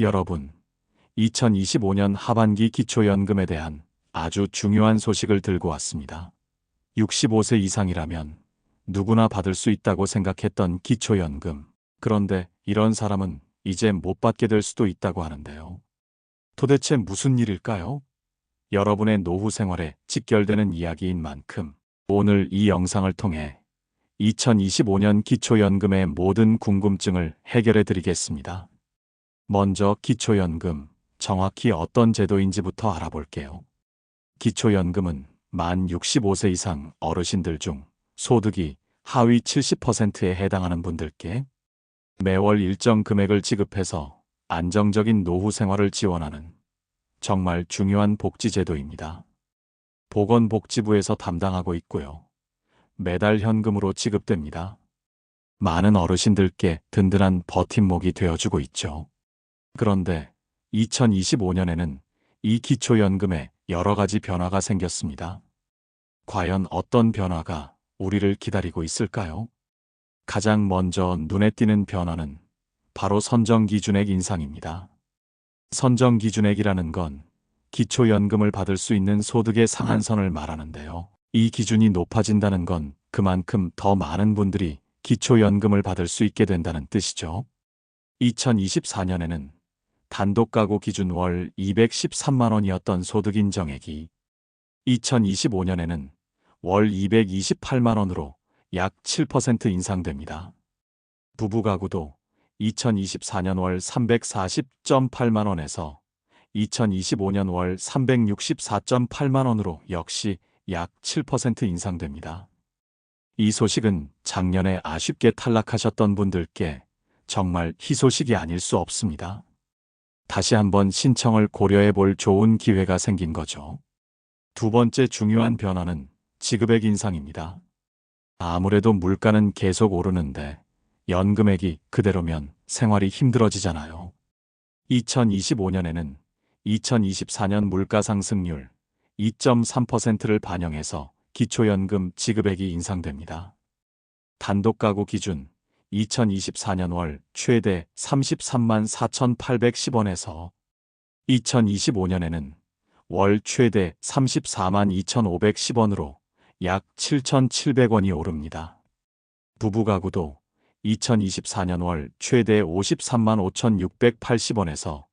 여러분, 2025년 하반기 기초연금에 대한 아주 중요한 소식을 들고 왔습니다. 65세 이상이라면 누구나 받을 수 있다고 생각했던 기초연금. 그런데 이런 사람은 이제 못 받게 될 수도 있다고 하는데요. 도대체 무슨 일일까요? 여러분의 노후 생활에 직결되는 이야기인 만큼 오늘 이 영상을 통해 2025년 기초연금의 모든 궁금증을 해결해 드리겠습니다. 먼저 기초연금, 정확히 어떤 제도인지부터 알아볼게요. 기초연금은 만 65세 이상 어르신들 중 소득이 하위 70%에 해당하는 분들께 매월 일정 금액을 지급해서 안정적인 노후 생활을 지원하는 정말 중요한 복지제도입니다. 보건복지부에서 담당하고 있고요. 매달 현금으로 지급됩니다. 많은 어르신들께 든든한 버팀목이 되어주고 있죠. 그런데 2025년에는 이 기초연금에 여러 가지 변화가 생겼습니다. 과연 어떤 변화가 우리를 기다리고 있을까요? 가장 먼저 눈에 띄는 변화는 바로 선정기준액 인상입니다. 선정기준액이라는 건 기초연금을 받을 수 있는 소득의 상한선을 말하는데요. 이 기준이 높아진다는 건 그만큼 더 많은 분들이 기초연금을 받을 수 있게 된다는 뜻이죠. 2024년에는 단독 가구 기준 월 213만 원이었던 소득 인정액이 2025년에는 월 228만 원으로 약 7% 인상됩니다. 부부 가구도 2024년 월 340.8만 원에서 2025년 월 364.8만 원으로 역시 약 7% 인상됩니다. 이 소식은 작년에 아쉽게 탈락하셨던 분들께 정말 희소식이 아닐 수 없습니다. 다시 한번 신청을 고려해 볼 좋은 기회가 생긴 거죠. 두 번째 중요한 변화는 지급액 인상입니다. 아무래도 물가는 계속 오르는데 연금액이 그대로면 생활이 힘들어지잖아요. 2025년에는 2024년 물가 상승률 2.3%를 반영해서 기초연금 지급액이 인상됩니다. 단독 가구 기준 2024년 월 최대 33만 4,810원에서 2025년에는 월 최대 34만 2,510원으로 약 7,700원이 오릅니다. 부부 가구도 2024년 월 최대 53만 5,680원에서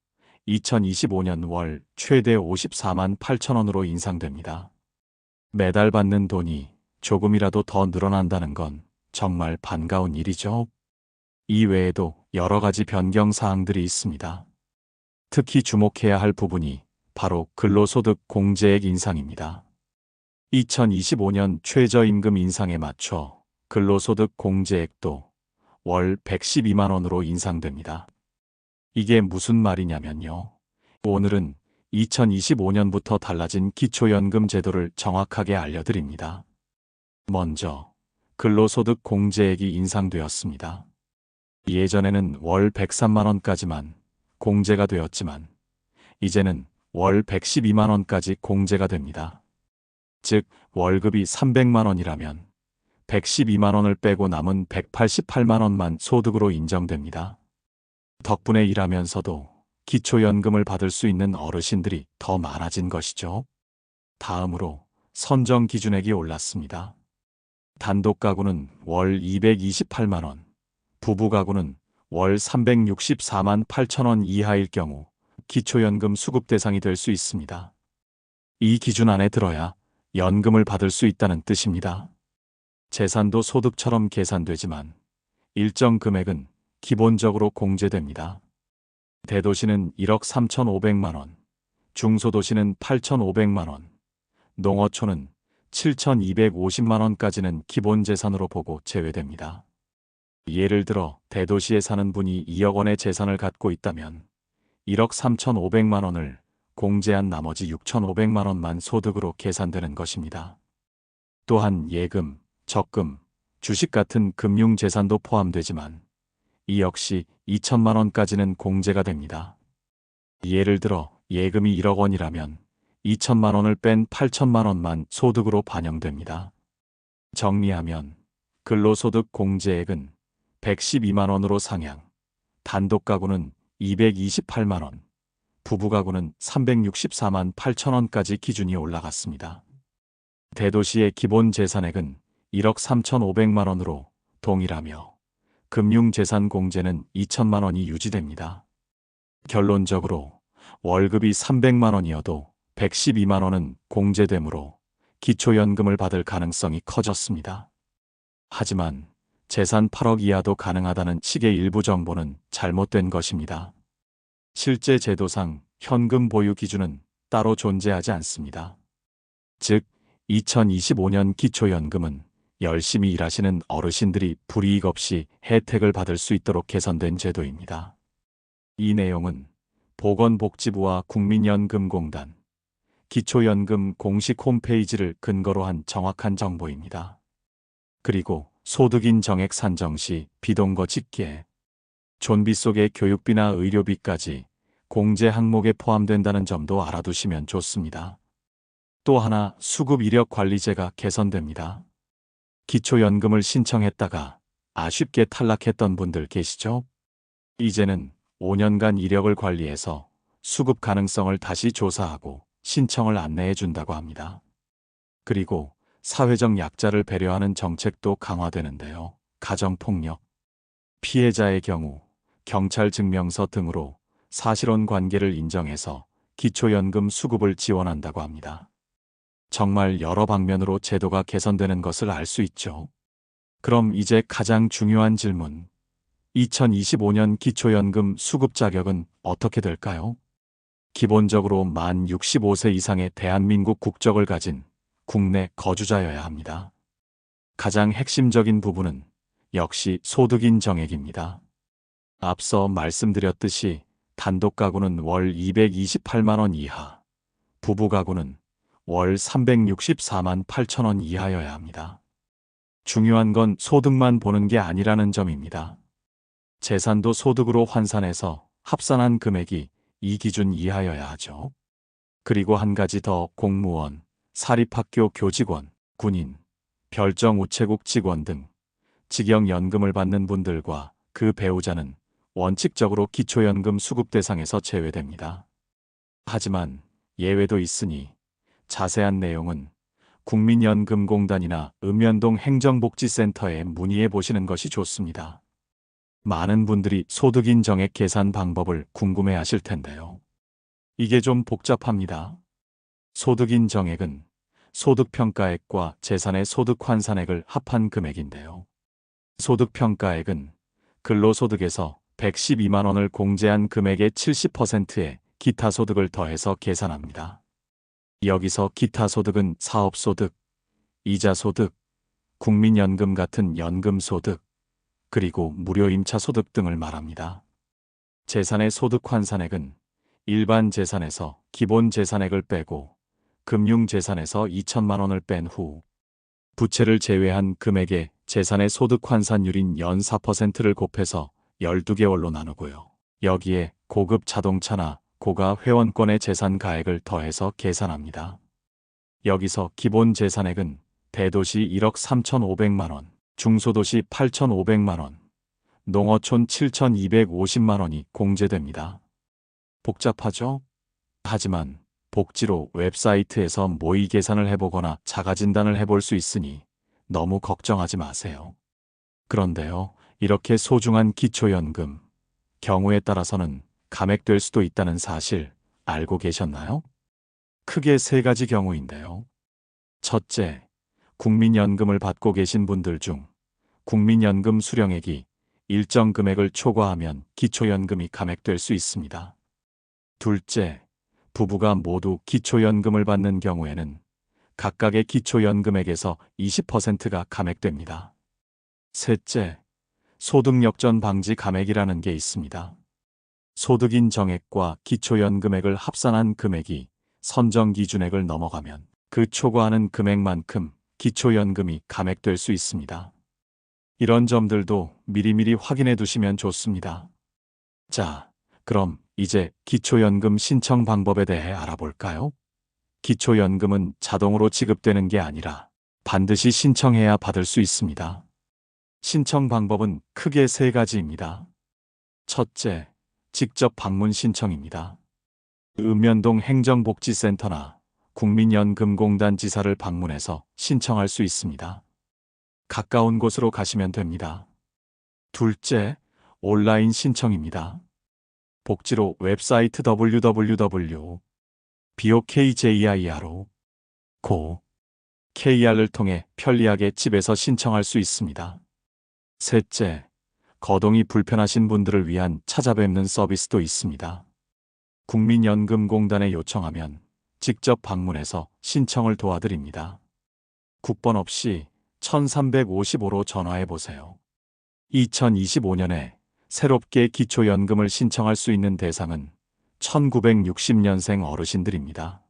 2025년 월 최대 54만 8천원으로 인상됩니다. 매달 받는 돈이 조금이라도 더 늘어난다는 건 정말 반가운 일이죠. 이 외에도 여러 가지 변경 사항들이 있습니다. 특히 주목해야 할 부분이 바로 근로소득 공제액 인상입니다. 2025년 최저임금 인상에 맞춰 근로소득 공제액도 월 112만 원으로 인상됩니다. 이게 무슨 말이냐면요. 오늘은 2025년부터 달라진 기초연금 제도를 정확하게 알려드립니다. 먼저, 근로소득 공제액이 인상되었습니다. 예전에는 월 103만원까지만 공제가 되었지만, 이제는 월 112만원까지 공제가 됩니다. 즉, 월급이 300만원이라면 112만원을 빼고 남은 188만원만 소득으로 인정됩니다. 덕분에 일하면서도 기초연금을 받을 수 있는 어르신들이 더 많아진 것이죠. 다음으로 선정 기준액이 올랐습니다. 단독 가구는 월 228만원, 부부 가구는 월 364만 8천원 이하일 경우 기초연금 수급 대상이 될 수 있습니다. 이 기준 안에 들어야 연금을 받을 수 있다는 뜻입니다. 재산도 소득처럼 계산되지만 일정 금액은 기본적으로 공제됩니다. 대도시는 1억 3,500만 원, 중소도시는 8,500만 원, 농어촌은 7,250만 원까지는 기본 재산으로 보고 제외됩니다. 예를 들어 대도시에 사는 분이 2억 원의 재산을 갖고 있다면 1억 3,500만 원을 공제한 나머지 6,500만 원만 소득으로 계산되는 것입니다. 또한 예금, 적금, 주식 같은 금융재산도 포함되지만 이 역시 2천만 원까지는 공제가 됩니다. 예를 들어 예금이 1억 원이라면 2천만 원을 뺀 8천만 원만 소득으로 반영됩니다. 정리하면 근로소득 공제액은 112만 원으로 상향, 단독 가구는 228만 원, 부부 가구는 364만 8천 원까지 기준이 올라갔습니다. 대도시의 기본 재산액은 1억 3,500만 원으로 동일하며 금융재산 공제는 2천만 원이 유지됩니다. 결론적으로 월급이 300만 원이어도 112만 원은 공제되므로 기초연금을 받을 가능성이 커졌습니다. 하지만 재산 8억 이하도 가능하다는 식의 일부 정보는 잘못된 것입니다. 실제 제도상 현금 보유 기준은 따로 존재하지 않습니다. 즉, 2025년 기초연금은 열심히 일하시는 어르신들이 불이익 없이 혜택을 받을 수 있도록 개선된 제도입니다. 이 내용은 보건복지부와 국민연금공단, 기초연금 공식 홈페이지를 근거로 한 정확한 정보입니다. 그리고 소득인 정액 산정 시 비동거 집계, 존비 속의 교육비나 의료비까지 공제 항목에 포함된다는 점도 알아두시면 좋습니다. 또 하나 수급 이력 관리제가 개선됩니다. 기초연금을 신청했다가 아쉽게 탈락했던 분들 계시죠? 이제는 5년간 이력을 관리해서 수급 가능성을 다시 조사하고 신청을 안내해 준다고 합니다. 그리고 사회적 약자를 배려하는 정책도 강화되는데요. 가정폭력, 피해자의 경우 경찰 증명서 등으로 사실혼 관계를 인정해서 기초연금 수급을 지원한다고 합니다. 정말 여러 방면으로 제도가 개선되는 것을 알 수 있죠. 그럼 이제 가장 중요한 질문. 2025년 기초연금 수급 자격은 어떻게 될까요? 기본적으로 만 65세 이상의 대한민국 국적을 가진 국내 거주자여야 합니다. 가장 핵심적인 부분은 역시 소득인 정액입니다. 앞서 말씀드렸듯이 단독 가구는 월 228만 원 이하, 부부 가구는 월 364만 8천 원 이하여야 합니다. 중요한 건 소득만 보는 게 아니라는 점입니다. 재산도 소득으로 환산해서 합산한 금액이 이 기준 이하여야 하죠. 그리고 한 가지 더 공무원, 사립학교 교직원, 군인, 별정 우체국 직원 등 직영연금을 받는 분들과 그 배우자는 원칙적으로 기초연금 수급 대상에서 제외됩니다. 하지만 예외도 있으니 자세한 내용은 국민연금공단이나 읍면동 행정복지센터에 문의해 보시는 것이 좋습니다. 많은 분들이 소득인 정액 계산 방법을 궁금해 하실 텐데요. 이게 좀 복잡합니다. 소득인 정액은 소득평가액과 재산의 소득 환산액을 합한 금액인데요. 소득평가액은 근로소득에서 112만 원을 공제한 금액의 70%에 기타 소득을 더해서 계산합니다. 여기서 기타 소득은 사업소득, 이자소득, 국민연금 같은 연금소득, 그리고 무료 임차소득 등을 말합니다. 재산의 소득 환산액은 일반 재산에서 기본 재산액을 빼고 금융재산에서 2천만 원을 뺀 후 부채를 제외한 금액의 재산의 소득 환산율인 연 4%를 곱해서 12개월로 나누고요. 여기에 고급 자동차나 고가 회원권의 재산 가액을 더해서 계산합니다. 여기서 기본 재산액은 대도시 1억 3,500만 원, 중소도시 8,500만 원, 농어촌 7,250만 원이 공제됩니다. 복잡하죠? 하지만 복지로 웹사이트에서 모의 계산을 해보거나 자가 진단을 해볼 수 있으니 너무 걱정하지 마세요. 그런데요, 이렇게 소중한 기초연금, 경우에 따라서는 감액될 수도 있다는 사실 알고 계셨나요? 크게 세 가지 경우인데요. 첫째, 국민연금을 받고 계신 분들 중 국민연금 수령액이 일정 금액을 초과하면 기초연금이 감액될 수 있습니다. 둘째, 부부가 모두 기초연금을 받는 경우에는 각각의 기초연금액에서 20%가 감액됩니다. 셋째, 소득역전 방지 감액이라는 게 있습니다. 소득인 정액과 기초연금액을 합산한 금액이 선정 기준액을 넘어가면 그 초과하는 금액만큼 기초연금이 감액될 수 있습니다. 이런 점들도 미리미리 확인해 두시면 좋습니다. 자, 그럼 이제 기초연금 신청 방법에 대해 알아볼까요? 기초연금은 자동으로 지급되는 게 아니라 반드시 신청해야 받을 수 있습니다. 신청 방법은 크게 세 가지입니다. 첫째, 직접 방문 신청입니다. 읍면동 행정복지센터나 국민연금공단 지사를 방문해서 신청할 수 있습니다. 가까운 곳으로 가시면 됩니다. 둘째, 온라인 신청입니다. 복지로 웹사이트 www. BOKJIRO 고 KR을 통해 편리하게 집에서 신청할 수 있습니다. 셋째, 거동이 불편하신 분들을 위한 찾아뵙는 서비스도 있습니다. 국민연금공단에 요청하면 직접 방문해서 신청을 도와드립니다. 국번 없이 1355로 전화해 보세요. 2025년에 새롭게 기초연금을 신청할 수 있는 대상은 1960년생 어르신들입니다.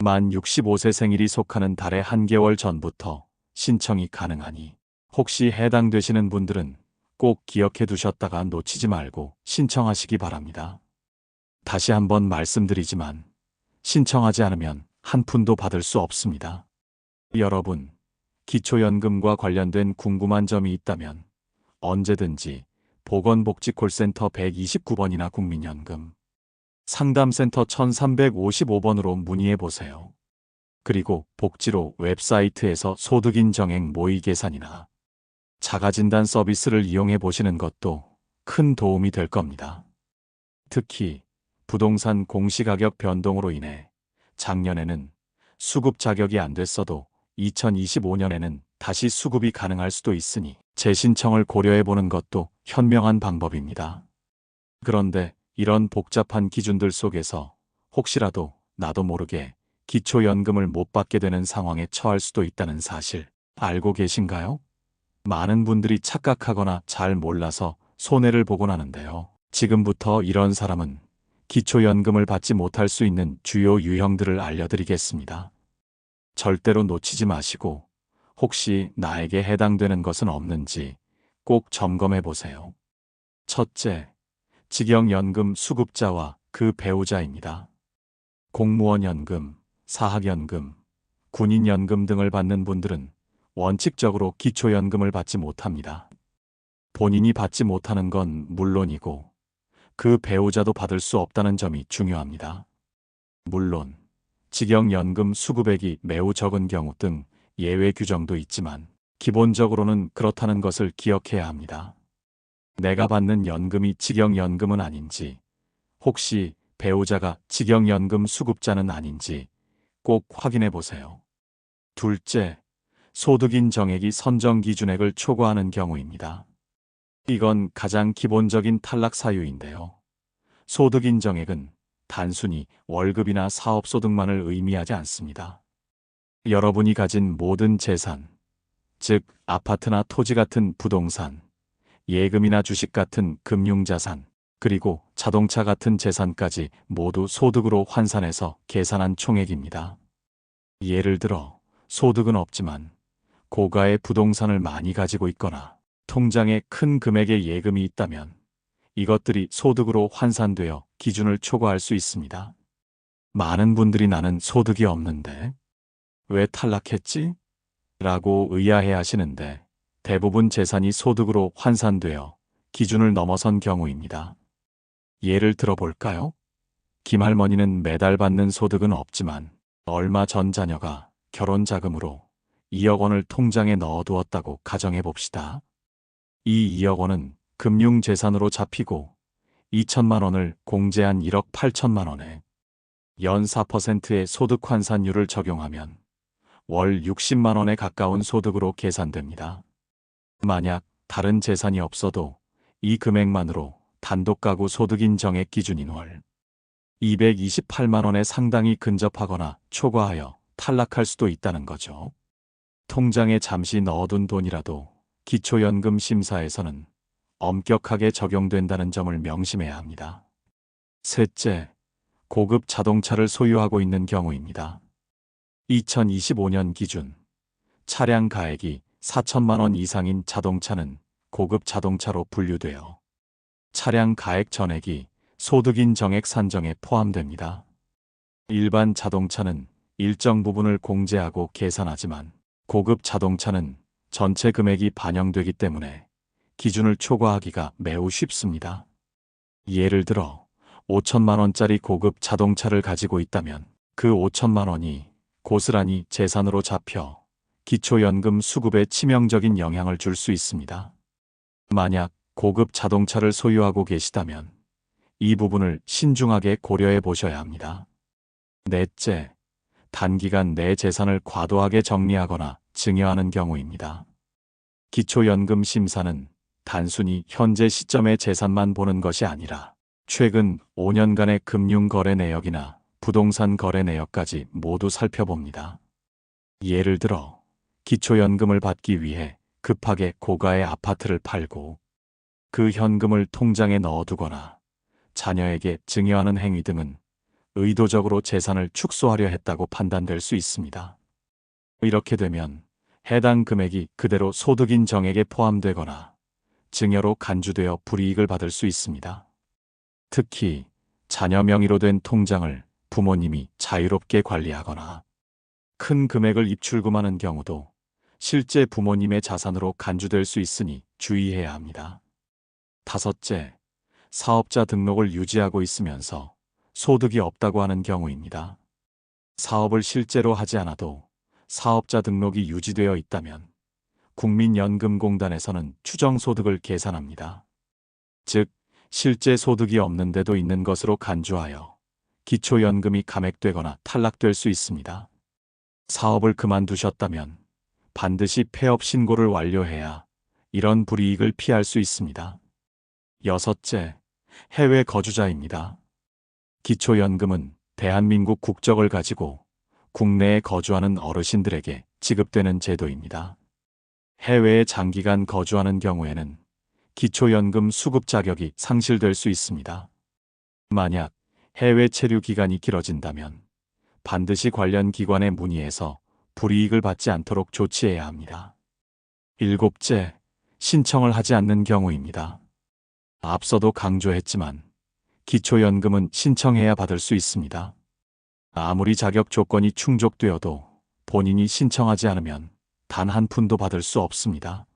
만 65세 생일이 속하는 달의 한 개월 전부터 신청이 가능하니 혹시 해당되시는 분들은 꼭 기억해 두셨다가 놓치지 말고 신청하시기 바랍니다. 다시 한번 말씀드리지만 신청하지 않으면 한 푼도 받을 수 없습니다. 여러분, 기초연금과 관련된 궁금한 점이 있다면 언제든지 보건복지콜센터 129번이나 국민연금 상담센터 1355번으로 문의해 보세요. 그리고 복지로 웹사이트에서 소득인정액 모의 계산이나 자가진단 서비스를 이용해 보시는 것도 큰 도움이 될 겁니다. 특히 부동산 공시가격 변동으로 인해 작년에는 수급 자격이 안 됐어도 2025년에는 다시 수급이 가능할 수도 있으니 재신청을 고려해 보는 것도 현명한 방법입니다. 그런데 이런 복잡한 기준들 속에서 혹시라도 나도 모르게 기초연금을 못 받게 되는 상황에 처할 수도 있다는 사실 알고 계신가요? 많은 분들이 착각하거나 잘 몰라서 손해를 보곤 하는데요. 지금부터 이런 사람은 기초연금을 받지 못할 수 있는 주요 유형들을 알려드리겠습니다. 절대로 놓치지 마시고 혹시 나에게 해당되는 것은 없는지 꼭 점검해 보세요. 첫째, 직영연금 수급자와 그 배우자입니다. 공무원연금, 사학연금, 군인연금 등을 받는 분들은 원칙적으로 기초연금을 받지 못합니다. 본인이 받지 못하는 건 물론이고 그 배우자도 받을 수 없다는 점이 중요합니다. 물론 직영연금 수급액이 매우 적은 경우 등 예외 규정도 있지만 기본적으로는 그렇다는 것을 기억해야 합니다. 내가 받는 연금이 직영연금은 아닌지, 혹시 배우자가 직영연금 수급자는 아닌지 꼭 확인해 보세요. 둘째, 소득인 정액이 선정 기준액을 초과하는 경우입니다. 이건 가장 기본적인 탈락 사유인데요. 소득 인 정액은 단순히 월급이나 사업 소득만을 의미하지 않습니다. 여러분이 가진 모든 재산, 즉 아파트나 토지 같은 부동산, 예금이나 주식 같은 금융자산, 그리고 자동차 같은 재산까지 모두 소득으로 환산해서 계산한 총액입니다. 예를 들어 소득은 없지만 고가의 부동산을 많이 가지고 있거나 통장에 큰 금액의 예금이 있다면 이것들이 소득으로 환산되어 기준을 초과할 수 있습니다. 많은 분들이 나는 소득이 없는데 왜 탈락했지? 라고 의아해 하시는데 대부분 재산이 소득으로 환산되어 기준을 넘어선 경우입니다. 예를 들어볼까요? 김할머니는 매달 받는 소득은 없지만 얼마 전 자녀가 결혼 자금으로 2억 원을 통장에 넣어두었다고 가정해 봅시다. 이 2억 원은 금융재산으로 잡히고 2천만 원을 공제한 1억 8천만 원에 연 4%의 소득 환산율을 적용하면 월 60만 원에 가까운 소득으로 계산됩니다. 만약 다른 재산이 없어도 이 금액만으로 단독 가구 소득인 정액 기준인 월 228만 원에 상당히 근접하거나 초과하여 탈락할 수도 있다는 거죠. 통장에 잠시 넣어둔 돈이라도 기초연금 심사에서는 엄격하게 적용된다는 점을 명심해야 합니다. 셋째, 고급 자동차를 소유하고 있는 경우입니다. 2025년 기준 차량 가액이 4천만 원 이상인 자동차는 고급 자동차로 분류되어 차량 가액 전액이 소득인 정액 산정에 포함됩니다. 일반 자동차는 일정 부분을 공제하고 계산하지만 고급 자동차는 전체 금액이 반영되기 때문에 기준을 초과하기가 매우 쉽습니다. 예를 들어 5천만 원짜리 고급 자동차를 가지고 있다면 그 5천만 원이 고스란히 재산으로 잡혀 기초연금 수급에 치명적인 영향을 줄 수 있습니다. 만약 고급 자동차를 소유하고 계시다면 이 부분을 신중하게 고려해 보셔야 합니다. 넷째, 단기간 내 재산을 과도하게 정리하거나 증여하는 경우입니다. 기초연금 심사는 단순히 현재 시점의 재산만 보는 것이 아니라 최근 5년간의 금융 거래 내역이나 부동산 거래 내역까지 모두 살펴봅니다. 예를 들어 기초연금을 받기 위해 급하게 고가의 아파트를 팔고 그 현금을 통장에 넣어두거나 자녀에게 증여하는 행위 등은 의도적으로 재산을 축소하려 했다고 판단될 수 있습니다. 이렇게 되면 해당 금액이 그대로 소득인 정액에 포함되거나 증여로 간주되어 불이익을 받을 수 있습니다. 특히 자녀 명의로 된 통장을 부모님이 자유롭게 관리하거나 큰 금액을 입출금하는 경우도 실제 부모님의 자산으로 간주될 수 있으니 주의해야 합니다. 다섯째, 사업자 등록을 유지하고 있으면서 소득이 없다고 하는 경우입니다. 사업을 실제로 하지 않아도 사업자 등록이 유지되어 있다면 국민연금공단에서는 추정소득을 계산합니다. 즉, 실제 소득이 없는데도 있는 것으로 간주하여 기초연금이 감액되거나 탈락될 수 있습니다. 사업을 그만두셨다면 반드시 폐업 신고를 완료해야 이런 불이익을 피할 수 있습니다. 여섯째, 해외 거주자입니다. 기초연금은 대한민국 국적을 가지고 국내에 거주하는 어르신들에게 지급되는 제도입니다. 해외에 장기간 거주하는 경우에는 기초연금 수급 자격이 상실될 수 있습니다. 만약 해외 체류 기간이 길어진다면 반드시 관련 기관에 문의해서 불이익을 받지 않도록 조치해야 합니다. 일곱째, 신청을 하지 않는 경우입니다. 앞서도 강조했지만 기초연금은 신청해야 받을 수 있습니다. 아무리 자격 조건이 충족되어도 본인이 신청하지 않으면 단 한 푼도 받을 수 없습니다.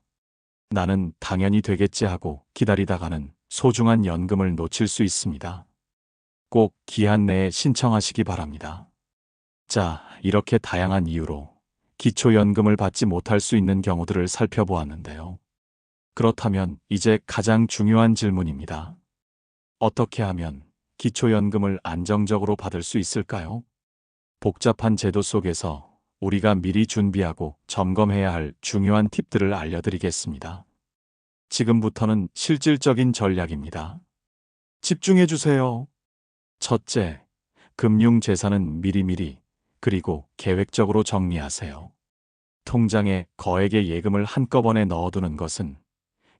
나는 당연히 되겠지 하고 기다리다가는 소중한 연금을 놓칠 수 있습니다. 꼭 기한 내에 신청하시기 바랍니다. 자, 이렇게 다양한 이유로 기초연금을 받지 못할 수 있는 경우들을 살펴보았는데요. 그렇다면 이제 가장 중요한 질문입니다. 어떻게 하면 기초연금을 안정적으로 받을 수 있을까요? 복잡한 제도 속에서 우리가 미리 준비하고 점검해야 할 중요한 팁들을 알려드리겠습니다. 지금부터는 실질적인 전략입니다. 집중해 주세요. 첫째, 금융 재산은 미리미리 그리고 계획적으로 정리하세요. 통장에 거액의 예금을 한꺼번에 넣어두는 것은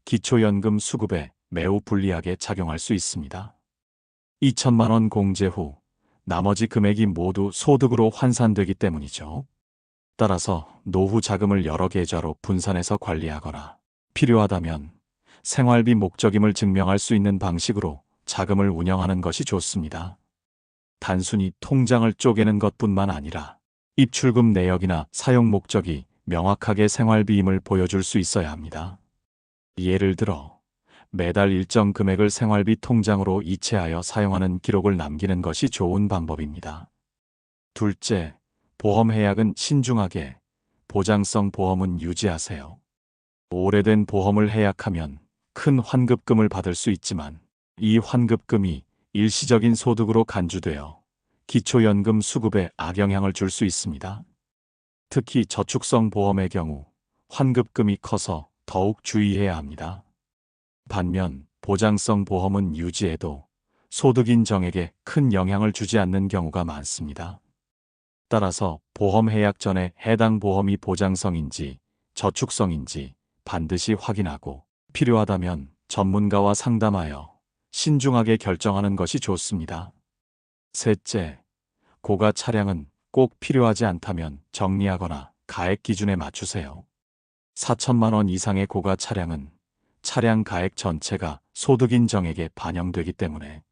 기초연금 수급에 매우 불리하게 작용할 수 있습니다. 2천만 원 공제 후 나머지 금액이 모두 소득으로 환산되기 때문이죠. 따라서 노후 자금을 여러 계좌로 분산해서 관리하거나 필요하다면 생활비 목적임을 증명할 수 있는 방식으로 자금을 운영하는 것이 좋습니다. 단순히 통장을 쪼개는 것뿐만 아니라 입출금 내역이나 사용 목적이 명확하게 생활비임을 보여줄 수 있어야 합니다. 예를 들어 매달 일정 금액을 생활비 통장으로 이체하여 사용하는 기록을 남기는 것이 좋은 방법입니다. 둘째, 보험 해약은 신중하게, 보장성 보험은 유지하세요. 오래된 보험을 해약하면 큰 환급금을 받을 수 있지만 이 환급금이 일시적인 소득으로 간주되어 기초연금 수급에 악영향을 줄 수 있습니다. 특히 저축성 보험의 경우 환급금이 커서 더욱 주의해야 합니다. 반면 보장성 보험은 유지해도 소득 인정에게 큰 영향을 주지 않는 경우가 많습니다. 따라서 보험 해약 전에 해당 보험이 보장성인지 저축성인지 반드시 확인하고 필요하다면 전문가와 상담하여 신중하게 결정하는 것이 좋습니다. 셋째, 고가 차량은 꼭 필요하지 않다면 정리하거나 가액 기준에 맞추세요. 4천만 원 이상의 고가 차량은 차량 가액 전체가 소득 인정액에 반영되기 때문에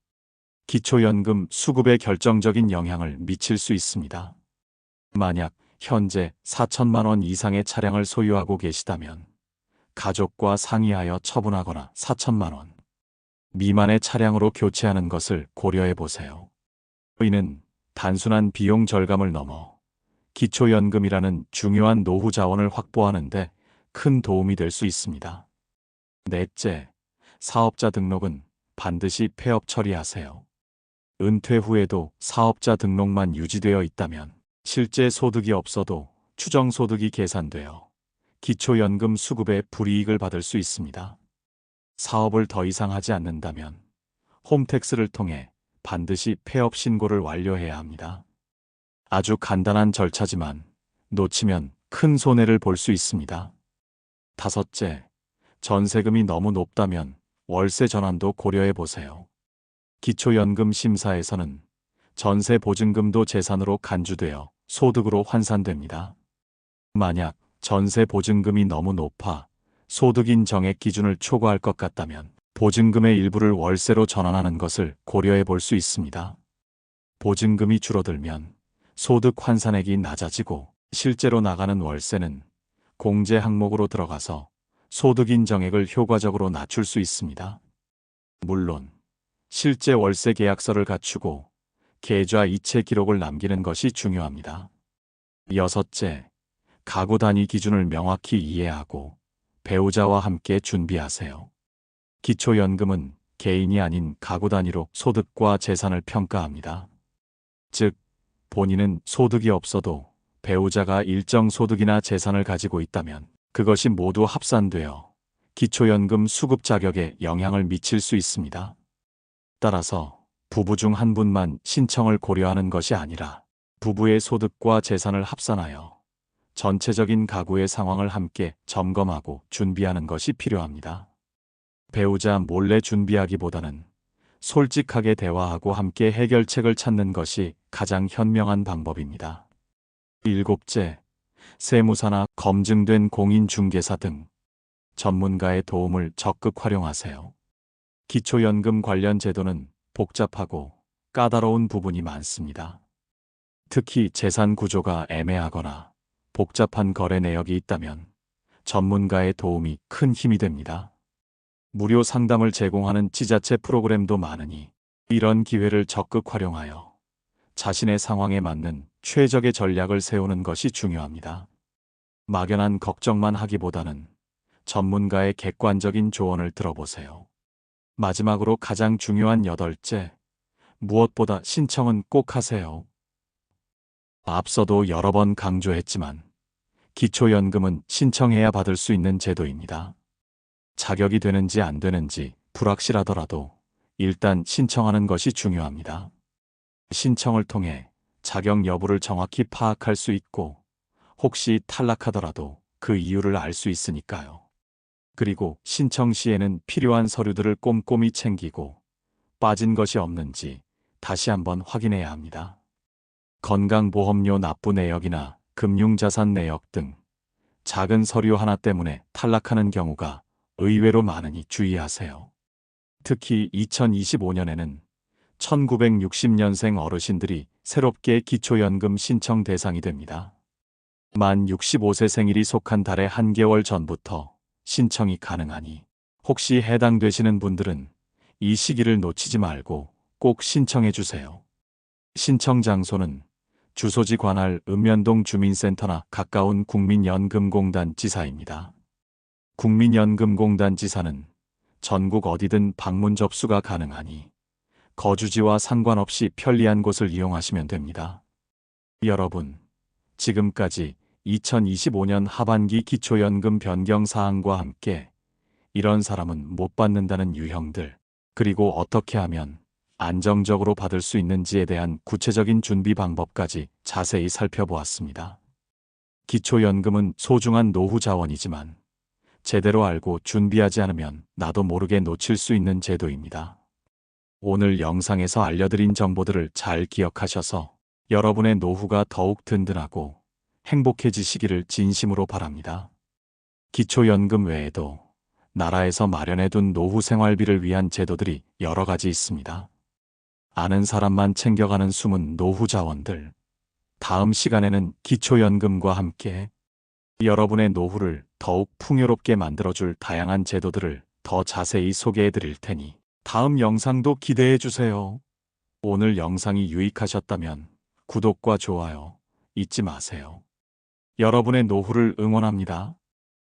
기초연금 수급에 결정적인 영향을 미칠 수 있습니다. 만약 현재 4천만 원 이상의 차량을 소유하고 계시다면 가족과 상의하여 처분하거나 4천만 원, 미만의 차량으로 교체하는 것을 고려해 보세요. 이는 단순한 비용 절감을 넘어 기초연금이라는 중요한 노후 자원을 확보하는 데 큰 도움이 될 수 있습니다. 넷째, 사업자 등록은 반드시 폐업 처리하세요. 은퇴 후에도 사업자 등록만 유지되어 있다면 실제 소득이 없어도 추정 소득이 계산되어 기초연금 수급에 불이익을 받을 수 있습니다. 사업을 더 이상 하지 않는다면 홈택스를 통해 반드시 폐업 신고를 완료해야 합니다. 아주 간단한 절차지만 놓치면 큰 손해를 볼 수 있습니다. 다섯째, 전세금이 너무 높다면 월세 전환도 고려해 보세요. 기초연금 심사에서는 전세 보증금도 재산으로 간주되어 소득으로 환산됩니다. 만약 전세 보증금이 너무 높아 소득인 정액 기준을 초과할 것 같다면 보증금의 일부를 월세로 전환하는 것을 고려해 볼 수 있습니다. 보증금이 줄어들면 소득 환산액이 낮아지고 실제로 나가는 월세는 공제 항목으로 들어가서 소득 인 정액을 효과적으로 낮출 수 있습니다. 물론 실제 월세 계약서를 갖추고 계좌 이체 기록을 남기는 것이 중요합니다. 여섯째, 가구 단위 기준을 명확히 이해하고 배우자와 함께 준비하세요. 기초연금은 개인이 아닌 가구 단위로 소득과 재산을 평가합니다. 즉, 본인은 소득이 없어도 배우자가 일정 소득이나 재산을 가지고 있다면 그것이 모두 합산되어 기초연금 수급 자격에 영향을 미칠 수 있습니다. 따라서 부부 중 한 분만 신청을 고려하는 것이 아니라 부부의 소득과 재산을 합산하여 전체적인 가구의 상황을 함께 점검하고 준비하는 것이 필요합니다. 배우자 몰래 준비하기보다는 솔직하게 대화하고 함께 해결책을 찾는 것이 가장 현명한 방법입니다. 일곱째, 세무사나 검증된 공인중개사 등 전문가의 도움을 적극 활용하세요. 기초연금 관련 제도는 복잡하고 까다로운 부분이 많습니다. 특히 재산 구조가 애매하거나 복잡한 거래 내역이 있다면 전문가의 도움이 큰 힘이 됩니다. 무료 상담을 제공하는 지자체 프로그램도 많으니 이런 기회를 적극 활용하여 자신의 상황에 맞는 최적의 전략을 세우는 것이 중요합니다. 막연한 걱정만 하기보다는 전문가의 객관적인 조언을 들어보세요. 마지막으로 가장 중요한 여덟째, 무엇보다 신청은 꼭 하세요. 앞서도 여러 번 강조했지만 기초연금은 신청해야 받을 수 있는 제도입니다. 자격이 되는지 안 되는지 불확실하더라도 일단 신청하는 것이 중요합니다. 신청을 통해 자격 여부를 정확히 파악할 수 있고 혹시 탈락하더라도 그 이유를 알 수 있으니까요. 그리고 신청 시에는 필요한 서류들을 꼼꼼히 챙기고 빠진 것이 없는지 다시 한번 확인해야 합니다. 건강보험료 납부 내역이나 금융자산 내역 등 작은 서류 하나 때문에 탈락하는 경우가 의외로 많으니 주의하세요. 특히 2025년에는 1960년생 어르신들이 새롭게 기초연금 신청 대상이 됩니다. 만 65세 생일이 속한 달의 한 개월 전부터 신청이 가능하니 혹시 해당되시는 분들은 이 시기를 놓치지 말고 꼭 신청해 주세요. 신청 장소는 주소지 관할 읍면동 주민센터나 가까운 국민연금공단 지사입니다. 국민연금공단 지사는 전국 어디든 방문 접수가 가능하니 거주지와 상관없이 편리한 곳을 이용하시면 됩니다. 여러분, 지금까지 2025년 하반기 기초연금 변경 사항과 함께 이런 사람은 못 받는다는 유형들, 그리고 어떻게 하면 안정적으로 받을 수 있는지에 대한 구체적인 준비 방법까지 자세히 살펴보았습니다. 기초연금은 소중한 노후 자원이지만 제대로 알고 준비하지 않으면 나도 모르게 놓칠 수 있는 제도입니다. 오늘 영상에서 알려드린 정보들을 잘 기억하셔서 여러분의 노후가 더욱 든든하고 행복해지시기를 진심으로 바랍니다. 기초연금 외에도 나라에서 마련해둔 노후 생활비를 위한 제도들이 여러 가지 있습니다. 아는 사람만 챙겨가는 숨은 노후 자원들. 다음 시간에는 기초연금과 함께 여러분의 노후를 더욱 풍요롭게 만들어줄 다양한 제도들을 더 자세히 소개해 드릴 테니 다음 영상도 기대해 주세요. 오늘 영상이 유익하셨다면 구독과 좋아요 잊지 마세요. 여러분의 노후를 응원합니다.